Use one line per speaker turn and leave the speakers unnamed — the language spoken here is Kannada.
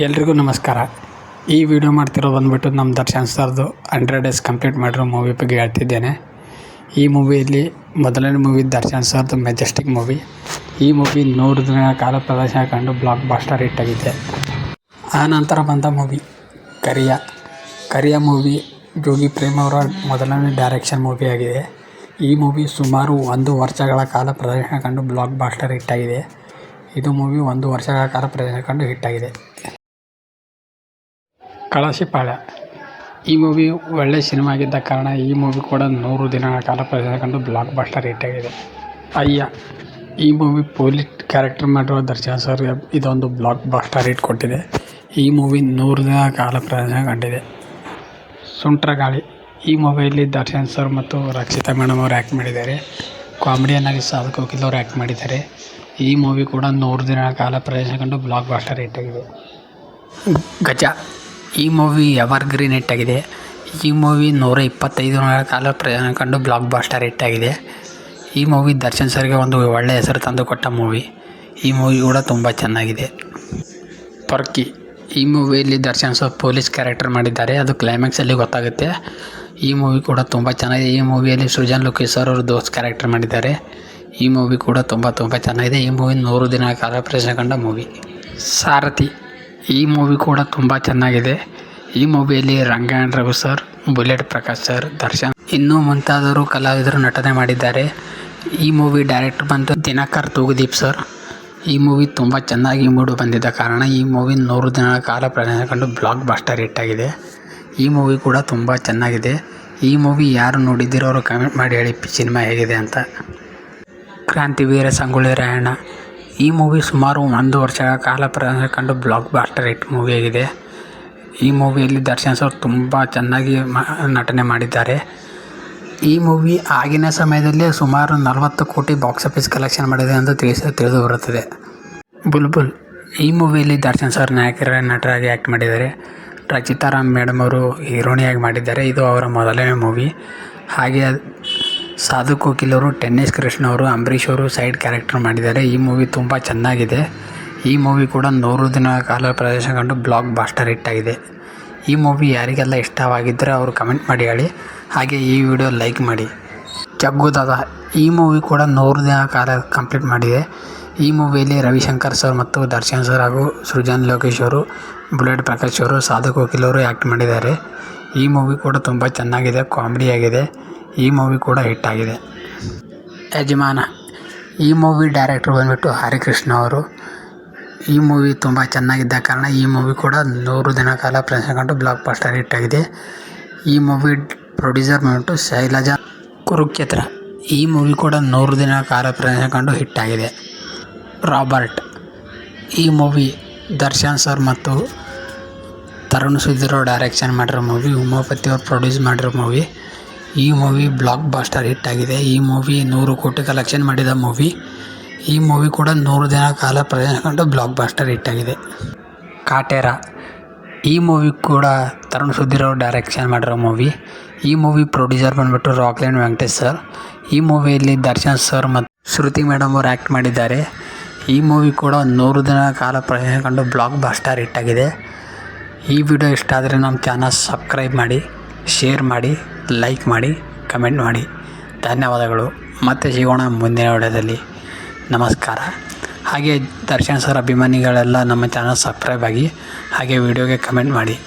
ಎಲ್ರಿಗೂ ನಮಸ್ಕಾರ. ಈ ವಿಡಿಯೋ ಮಾಡ್ತಿರೋ ಬಂದ್ಬಿಟ್ಟು ನಮ್ಮ ದರ್ಶನ್ ಸರ್ದು ಹಂಡ್ರೆಡ್ ಡೇಸ್ ಕಂಪ್ಲೀಟ್ ಮಾಡಿರೋ ಮೂವಿ ಬಗ್ಗೆ ಹೇಳ್ತಿದ್ದೇನೆ. ಈ ಮೂವಿಯಲ್ಲಿ ಮೊದಲನೇ ಮೂವಿ ದರ್ಶನ್ ಸರ್ದು ಮೆಜೆಸ್ಟಿಕ್ ಮೂವಿ ಈ ಮೂವಿ ನೂರು ದಿನ ಕಾಲ ಪ್ರದರ್ಶನ ಕಂಡು ಬ್ಲಾಕ್ ಬಾಸ್ಟರ್ ಹಿಟ್ ಆಗಿದೆ. ಆ ನಂತರ ಬಂದ ಮೂವಿ ಕರಿಯ. ಕರಿಯ ಮೂವಿ ಜೋಗಿ ಪ್ರೇಮ್ ಅವರ ಮೊದಲನೇ ಡೈರೆಕ್ಷನ್ ಮೂವಿ ಆಗಿದೆ. ಈ ಮೂವಿ ಸುಮಾರು ಒಂದು ವರ್ಷಗಳ ಕಾಲ ಪ್ರದರ್ಶನ ಕಂಡು ಬ್ಲಾಕ್ ಬಾಸ್ಟರ್ ಹಿಟ್ ಆಗಿದೆ. ಇದು ಮೂವಿ ಒಂದು ವರ್ಷಗಳ ಕಾಲ ಪ್ರದರ್ಶನ ಕಂಡು ಹಿಟ್ ಆಗಿದೆ. ಕಳಶಿಪಾಳ್ಯ ಈ ಮೂವಿ ಒಳ್ಳೆ ಸಿನಿಮಾ ಆಗಿದ್ದ ಕಾರಣ ಈ ಮೂವಿ ಕೂಡ ನೂರು ದಿನಗಳ ಕಾಲ ಕಂಡು ಬ್ಲಾಕ್ ಬಸ್ಟರ್ ಹಿಟ್ ಆಗಿದೆ. ಅಯ್ಯ, ಈ ಮೂವಿ ಪೊಲೀಸ್ ಕ್ಯಾರೆಕ್ಟರ್ ಮಾಡಿರುವ ದರ್ಶನ್ ಸರ್ ಇದೊಂದು ಬ್ಲಾಕ್ ಬಸ್ಟರ್ ಹಿಟ್ ಕೊಟ್ಟಿದೆ. ಈ ಮೂವಿ ನೂರು ದಿನ ಕಾಲ ಪ್ರದರ್ಶನ ಕಂಡಿದೆ. ಸುಂಟ್ರಗಾಳಿ ಈ ಮೂವಿಯಲ್ಲಿ ದರ್ಶನ್ ಸರ್ ಮತ್ತು ರಕ್ಷಿತಾ ಮೇಡಮ್ ಅವರು ಆ್ಯಕ್ಟ್ ಮಾಡಿದ್ದಾರೆ. ಕಾಮಿಡಿಯನ್ನಾಗಿ ಸಾಧಕ ಕೋಕಿಲ್ ಅವರು ಆ್ಯಕ್ಟ್ ಮಾಡಿದ್ದಾರೆ. ಈ ಮೂವಿ ಕೂಡ ನೂರು ದಿನಗಳ ಕಾಲ ಪ್ರದರ್ಶನ ಕಂಡು ಬ್ಲಾಕ್ ಬಸ್ಟರ್ ಹಿಟ್ ಆಗಿದೆ. ಗಜ. ಈ ಮೂವಿ ಎವರ್ ಗ್ರೀನ್ ಹಿಟ್ ಆಗಿದೆ ಈ ಮೂವಿ ನೂರ ಇಪ್ಪತ್ತೈದು ಕಾಲ ಪ್ರಯಾಣ ಕಂಡು ಬ್ಲಾಕ್ ಬಾಸ್ಟರ್ ಹಿಟ್ ಆಗಿದೆ ಈ ಮೂವಿ ದರ್ಶನ್ ಸರ್ಗೆ ಒಂದು ಒಳ್ಳೆಯ ಹೆಸರು ತಂದು ಕೊಟ್ಟ ಮೂವಿ. ಈ ಮೂವಿ ಕೂಡ ತುಂಬ ಚೆನ್ನಾಗಿದೆ. ಪರ್ಕಿ, ಈ ಮೂವಿಯಲ್ಲಿ ದರ್ಶನ್ ಸರ್ ಪೊಲೀಸ್ ಕ್ಯಾರೆಕ್ಟರ್ ಮಾಡಿದ್ದಾರೆ. ಅದು ಕ್ಲೈಮ್ಯಾಕ್ಸಲ್ಲಿ ಗೊತ್ತಾಗುತ್ತೆ. ಈ ಮೂವಿ ಕೂಡ ತುಂಬ ಚೆನ್ನಾಗಿದೆ. ಈ ಮೂವಿಯಲ್ಲಿ ಸೃಜನ್ ಲೋಕೇಶ್ ಸರ್ ಅವರು ದೋಸ್ತ್ ಕ್ಯಾರೆಕ್ಟರ್ ಮಾಡಿದ್ದಾರೆ. ಈ ಮೂವಿ ಕೂಡ ತುಂಬ ತುಂಬ ಚೆನ್ನಾಗಿದೆ. ಈ ಮೂವಿ ನೂರು ದಿನ ಕಾಲ ಕಂಡ ಮೂವಿ. ಸಾರಥಿ ಈ ಮೂವಿ ಕೂಡ ತುಂಬ ಚೆನ್ನಾಗಿದೆ. ಈ ಮೂವಿಯಲ್ಲಿ Rangayana Raghu sir Bullet Prakash sir Darshan. ಇನ್ನೂ ಮುಂತಾದವರು ಕಲಾವಿದರು ನಟನೆ ಮಾಡಿದ್ದಾರೆ. ಈ ಮೂವಿ ಡೈರೆಕ್ಟರ್ ಬಂದು ದಿನಕರ್ ತೂಗುದೀಪ್ ಸರ್ ಈ ಮೂವಿ ತುಂಬ ಚೆನ್ನಾಗಿ ಮೂಡು ಬಂದಿದ್ದ ಕಾರಣ ಈ ಮೂವಿ ನೂರು ದಿನಗಳ ಕಾಲ ಪ್ರಯಾಣ ಕಂಡು ಬ್ಲಾಕ್ ಬಸ್ಟರ್ ಹಿಟ್ ಆಗಿದೆ. ಈ ಮೂವಿ ಕೂಡ ತುಂಬ ಚೆನ್ನಾಗಿದೆ. ಈ ಮೂವಿ ಯಾರು ನೋಡಿದ್ದೀರೋ ಅವರು ಕಮೆಂಟ್ ಮಾಡಿ ಹೇಳಿ ಸಿನಿಮಾ ಹೇಗಿದೆ ಅಂತ. ಕ್ರಾಂತಿವೀರ ಸಂಗೊಳ್ಳಿ ರಾಯಣ್ಣ. ಈ ಮೂವಿ ಸುಮಾರು ಒಂದು ವರ್ಷ ಕಾಲ ಕಂಡು ಬ್ಲಾಕ್ ಬಾಸ್ಟರ್ ಹಿಟ್ ಆಗಿದೆ. ಈ ಮೂವಿಯಲ್ಲಿ ದರ್ಶನ್ ಸರ್ ತುಂಬ ಚೆನ್ನಾಗಿ ನಟನೆ ಮಾಡಿದ್ದಾರೆ. ಈ ಮೂವಿ ಆಗಿನ ಸಮಯದಲ್ಲಿ ಸುಮಾರು ನಲವತ್ತು ಕೋಟಿ ಬಾಕ್ಸ್ ಆಫೀಸ್ ಕಲೆಕ್ಷನ್ ಮಾಡಿದೆ ಎಂದು ತಿಳಿಸಿ, ತಿಳಿದು ಬರುತ್ತದೆ. ಬುಲ್ಬುಲ್, ಈ ಮೂವಿಯಲ್ಲಿ ದರ್ಶನ್ ಸರ್ ನಾಯಕರ ನಟರಾಗಿ ಆ್ಯಕ್ಟ್ ಮಾಡಿದ್ದಾರೆ. ರಚಿತಾ ರಾಮ್ ಮೇಡಮ್ ಅವರು ಹೀರೋಣಿಯಾಗಿ ಮಾಡಿದ್ದಾರೆ. ಇದು ಅವರ ಮೊದಲನೇ ಮೂವಿ ಹಾಗೆ ಸಾಧು ಕೋಕಿಲ್ ಅವರು ಟೆನ್ನಿಸ್ ಕೃಷ್ಣ ಅವರು, ಅಂಬರೀಷ್ ಅವರು ಸೈಡ್ ಕ್ಯಾರೆಕ್ಟರ್ ಮಾಡಿದ್ದಾರೆ. ಈ ಮೂವಿ ತುಂಬ ಚೆನ್ನಾಗಿದೆ. ಈ ಮೂವಿ ಕೂಡ ನೂರು ದಿನ ಕಾಲ ಪ್ರದರ್ಶನ ಕಂಡು ಬ್ಲಾಕ್ ಬಾಸ್ಟರ್ ಆಗಿದೆ. ಈ ಮೂವಿ ಯಾರಿಗೆಲ್ಲ ಇಷ್ಟವಾಗಿದ್ದರೆ ಅವರು ಕಮೆಂಟ್ ಮಾಡಿ ಹೇಳಿ. ಹಾಗೆ ಈ ವಿಡಿಯೋ ಲೈಕ್ ಮಾಡಿ. ಜಗ್ಗುದಾದ ಈ ಮೂವಿ ಕೂಡ ನೂರು ದಿನ ಕಾಲ ಕಂಪ್ಲೀಟ್ ಮಾಡಿದೆ. ಈ ಮೂವಿಯಲ್ಲಿ ರವಿಶಂಕರ್ ಸರ್ ಮತ್ತು ದರ್ಶನ್ ಸರ್ ಹಾಗೂ ಸೃಜನ್ ಲೋಕೇಶ್ ಅವರು, ಬುಲೆಟ್ ಪ್ರಕಾಶ್ ಅವರು ಸಾಧು ಕೋಕಿಲ್ ಆ್ಯಕ್ಟ್ ಮಾಡಿದ್ದಾರೆ. ಈ ಮೂವಿ ಕೂಡ ತುಂಬ ಚೆನ್ನಾಗಿದೆ, ಕಾಮಿಡಿ ಆಗಿದೆ. ಈ ಮೂವಿ ಕೂಡ ಹಿಟ್ಟಾಗಿದೆ ಯಜಮಾನ, ಈ ಮೂವಿ ಡೈರೆಕ್ಟ್ರ್ ಬಂದುಬಿಟ್ಟು ಹರಿಕೃಷ್ಣ ಅವರು. ಈ ಮೂವಿ ತುಂಬ ಚೆನ್ನಾಗಿದ್ದ ಕಾರಣ ಈ ಮೂವಿ ಕೂಡ ನೂರು ದಿನ ಕಾಲ ಕಂಡು ಬ್ಲಾಕ್ ಬಸ್ಟರ್ ಹಿಟ್ಟಾಗಿದೆ ಈ ಮೂವಿ ಪ್ರೊಡ್ಯೂಸರ್ ಬಂದ್ಬಿಟ್ಟು ಶೈಲಜಾ ಕುರುಕ್ಷೇತ್ರ, ಈ ಮೂವಿ ಕೂಡ ನೂರು ದಿನ ಕಾಲ ಕಂಡು ಹಿಟ್ ಆಗಿದೆ. ರಾಬರ್ಟ್, ಈ ಮೂವಿ ದರ್ಶನ್ ಸರ್ ಮತ್ತು ತರುಣ್ ಸುಧೀರ್ ಡೈರೆಕ್ಷನ್ ಮಾಡಿರೋ ಮೂವಿ ಉಮಾಪತಿ ಅವ್ರು ಪ್ರೊಡ್ಯೂಸ್ ಮಾಡಿರೋ ಮೂವಿ ಈ ಮೂವಿ ಬ್ಲಾಕ್ ಬಾಸ್ಟರ್ ಹಿಟ್ ಆಗಿದೆ. ಈ ಮೂವಿ ನೂರು ಕೋಟಿ ಕಲೆಕ್ಷನ್ ಮಾಡಿದ ಮೂವಿ ಈ ಮೂವಿ ಕೂಡ ನೂರು ದಿನ ಕಾಲ ಪ್ರದರ್ಶನ ಕಂಡು ಬ್ಲಾಕ್ ಬಾಸ್ಟರ್ ಹಿಟ್ ಆಗಿದೆ. ಕಾಟೇರ. ಈ ಮೂವಿ ಕೂಡ ತರುಣ್ ಸುಧೀರ್ ಅವರು ಡೈರೆಕ್ಷನ್ ಮಾಡಿರೋ ಮೂವಿ ಈ ಮೂವಿ ಪ್ರೊಡ್ಯೂಸರ್ ಬಂದುಬಿಟ್ಟು ರಾಕ್ಲೈನ್ ವೆಂಕಟೇಶ್ ಸರ್ ಈ ಮೂವಿಯಲ್ಲಿ ದರ್ಶನ್ ಸರ್ ಮತ್ತು ಶ್ರುತಿ ಮೇಡಮ್ ಅವರು ಆ್ಯಕ್ಟ್ ಮಾಡಿದ್ದಾರೆ. ಈ ಮೂವಿ ಕೂಡ ನೂರು ದಿನ ಕಾಲ ಪ್ರದರ್ಶನ ಕಂಡು ಬ್ಲಾಕ್ ಬಾಸ್ಟರ್ ಹಿಟ್ ಆಗಿದೆ. ಈ ವಿಡಿಯೋ ಇಷ್ಟ ಆದರೆ ನಮ್ಮ ಚಾನಲ್ ಸಬ್ಸ್ಕ್ರೈಬ್ ಮಾಡಿ. ಶೇರ್ ಮಾಡಿ ಲೈಕ್ ಮಾಡಿ ಕಮೆಂಟ್ ಮಾಡಿ. ಧನ್ಯವಾದಗಳು. ಮತ್ತೆ ಸಿಗೋಣ ಮುಂದಿನ ವಿಡಿಯೋದಲ್ಲಿ. ನಮಸ್ಕಾರ. ಹಾಗೆ ದರ್ಶನ್ ಸರ್ ಅಭಿಮಾನಿಗಳೆಲ್ಲ ನಮ್ಮ ಚಾನಲ್ ಸಬ್ಸ್ಕ್ರೈಬ್ ಆಗಿ, ಹಾಗೆ ವಿಡಿಯೋಗೆ ಕಮೆಂಟ್ ಮಾಡಿ.